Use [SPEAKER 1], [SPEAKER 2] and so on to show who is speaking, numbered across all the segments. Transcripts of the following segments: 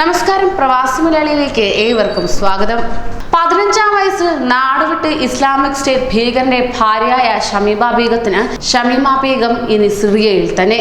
[SPEAKER 1] നമസ്കാരം പ്രവാസി മലയാളിയിലേക്ക് ഏവർക്കും സ്വാഗതം. പതിനഞ്ചാം വയസ്സിൽ നാടുവിട്ട് ഇസ്ലാമിക് സ്റ്റേറ്റ് ഭീകരന്റെ ഭാര്യയായ ഷമീബ ബീഗത്തിന് ഷമീമ ബീഗം ഇനി സിറിയയിൽ തന്നെ.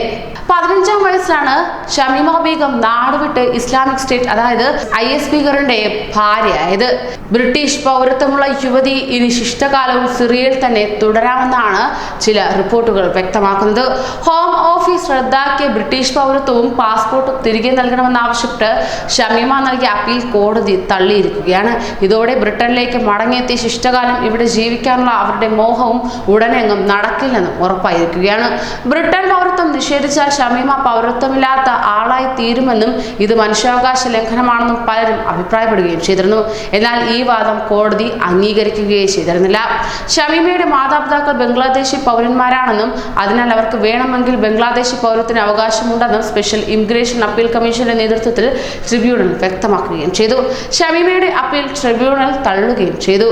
[SPEAKER 1] പതിനഞ്ചാം വയസ്സിലാണ് ഷമീമ ബീഗം നാടുവിട്ട് ഇസ്ലാമിക് സ്റ്റേറ്റ് അതായത് ഐ എസ് ഭീകരന്റെ ഭാര്യയായത്. ബ്രിട്ടീഷ് പൗരത്വമുള്ള യുവതി ഇനി ശിഷ്ടകാലവും സിറിയയിൽ തന്നെ തുടരാമെന്നാണ് ചില റിപ്പോർട്ടുകൾ വ്യക്തമാക്കുന്നത്. ഹോം ഓഫീസ് റദ്ദാക്കിയ ബ്രിട്ടീഷ് പൗരത്വവും പാസ്പോർട്ടും തിരികെ നൽകണമെന്നാവശ്യപ്പെട്ട് ഷമീമ നൽകിയ അപ്പീൽ കോടതി തള്ളിയിരിക്കുകയാണ്. ഇതോടെ ബ്രിട്ടനിലേക്ക് മടങ്ങിയെത്തിയ ശിഷ്ടകാലം ഇവിടെ ജീവിക്കാനുള്ള അവരുടെ മോഹവും ഉടനെങ്ങും നടക്കില്ലെന്നും ഉറപ്പായിരിക്കുകയാണ്. ബ്രിട്ടൻ പൗരത്വം നിഷേധിച്ചാൽ ഷമീമ പൗരത്വമില്ലാത്ത ആളായി തീരുമെന്നും ഇത് മനുഷ്യാവകാശ ലംഘനമാണെന്നും പലരും അഭിപ്രായപ്പെടുകയും ചെയ്തിരുന്നു. എന്നാൽ ഈ വാദം കോടതി അംഗീകരിക്കുകയേ ചെയ്തിരുന്നില്ല. ഷമീമയുടെ മാതാപിതാക്കൾ ബംഗ്ലാദേശി പൗരന്മാരാണെന്നും അതിനാൽ അവർക്ക് വേണമെങ്കിൽ ബംഗ്ലാദേശി പൗരത്തിന് അവകാശമുണ്ടെന്നും സ്പെഷ്യൽ ഇമിഗ്രേഷൻ അപ്പീൽ കമ്മീഷന്റെ നേതൃത്വത്തിൽ ട്രിബ്യൂണൽ വ്യക്തമാക്കുകയും ചെയ്തു. ഷമീമയുടെ അപ്പീൽ ട്രിബ്യൂണൽ തള്ളുകയും ചെയ്തു.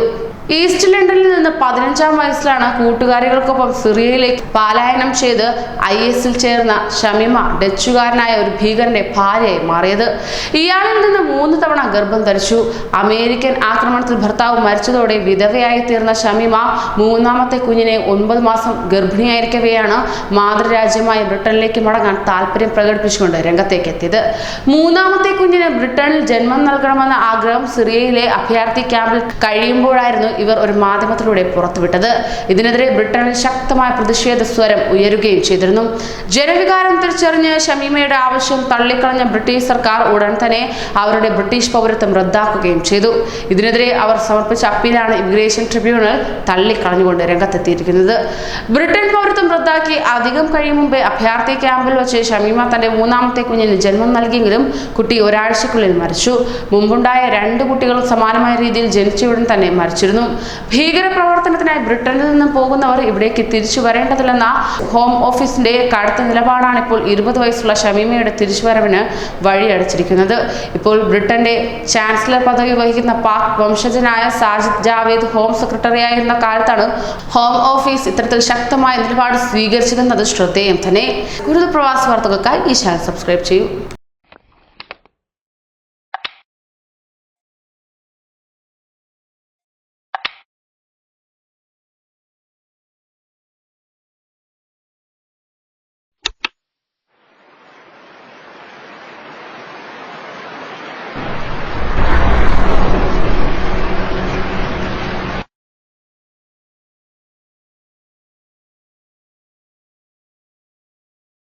[SPEAKER 1] ഈസ്റ്റ് ലണ്ടനിൽ നിന്ന് പതിനഞ്ചാം വയസ്സിലാണ് കൂട്ടുകാരികൾക്കൊപ്പം സിറിയയിലേക്ക് പലായനം ചെയ്ത് ഐ എസിൽ ചേർന്ന ഷമിമ ഡച്ചുകാരനായ ഒരു ഭീകരന്റെ ഭാര്യയായി മാറിയത്. ഇയാളിൽ നിന്ന് മൂന്ന് തവണ ഗർഭം ധരിച്ചു. അമേരിക്കൻ ആക്രമണത്തിൽ ഭർത്താവ് മരിച്ചതോടെ വിധവയായി തീർന്ന ഷമിമ മൂന്നാമത്തെ കുഞ്ഞിനെ ഒൻപത് മാസം ഗർഭിണിയായിരിക്കവെയാണ് മാതൃരാജ്യമായ ബ്രിട്ടനിലേക്ക് മടങ്ങാൻ താല്പര്യം പ്രകടിപ്പിച്ചുകൊണ്ട് രംഗത്തേക്ക് എത്തിയത് മൂന്നാമത്തെ കുഞ്ഞിന് ബ്രിട്ടനിൽ ജന്മം നൽകണമെന്ന ആഗ്രഹം സിറിയയിലെ അഭയാർത്ഥി ക്യാമ്പിൽ കഴിയുമ്പോഴായിരുന്നു ഇവർ ഒരു മാധ്യമത്തിലൂടെ പുറത്തുവിട്ടത്. ഇതിനെതിരെ ബ്രിട്ടനിൽ ശക്തമായ പ്രതിഷേധ സ്വരം ഉയരുകയും ചെയ്തിരുന്നു. ജനവികാരം തിരിച്ചറിഞ്ഞ് ഷമീമയുടെ ആവശ്യം തള്ളിക്കളഞ്ഞ ബ്രിട്ടീഷ് സർക്കാർ ഉടൻ തന്നെ അവരുടെ ബ്രിട്ടീഷ് പൗരത്വം റദ്ദാക്കുകയും ചെയ്തു. ഇതിനെതിരെ അവർ സമർപ്പിച്ച അപ്പീലാണ് ഇമിഗ്രേഷൻ ട്രിബ്യൂണൽ തള്ളിക്കളഞ്ഞുകൊണ്ട് രംഗത്തെത്തിയിരിക്കുന്നത്. ബ്രിട്ടൻ പൗരത്വം റദ്ദാക്കി അധികം കഴിയും മുമ്പേ അഭയാർത്ഥി ക്യാമ്പിൽ വെച്ച് ഷമീമ തന്റെ മൂന്നാമത്തെ കുഞ്ഞിന് ജന്മം നൽകിയെങ്കിലും കുട്ടി ഒരാഴ്ചക്കുള്ളിൽ മരിച്ചു. മുമ്പുണ്ടായ രണ്ട് കുട്ടികളും സമാനമായ രീതിയിൽ ജനിച്ചയുടൻ തന്നെ മരിച്ചിരുന്നു. ഭീകര പ്രവർത്തനത്തിനായി ബ്രിട്ടനിൽ നിന്നും പോകുന്നവർ ഇവിടേക്ക് തിരിച്ചു വരേണ്ടതില്ലെന്ന ഹോം ഓഫീസിന്റെ കടുത്ത നിലപാടാണ് ഇപ്പോൾ ഇരുപത് വയസ്സുള്ള ഷമീമയുടെ തിരിച്ചുവരവിന് വഴിയടച്ചിരിക്കുന്നത്. ഇപ്പോൾ ബ്രിട്ടന്റെ ചാൻസലർ പദവി വഹിക്കുന്ന പാക് വംശജനായ സാജിദ് ജാവേദ് ഹോം സെക്രട്ടറിയായിരുന്ന കാലത്താണ് ഹോം ഓഫീസ് ഇത്തരത്തിൽ ശക്തമായ നിലപാട് സ്വീകരിച്ചിരുന്നത് ശ്രദ്ധേയം തന്നെ. കൂടുതൽ പ്രവാസി വാർത്തകൾക്കായി ഈ ചാനൽ സബ്സ്ക്രൈബ് ചെയ്യൂ.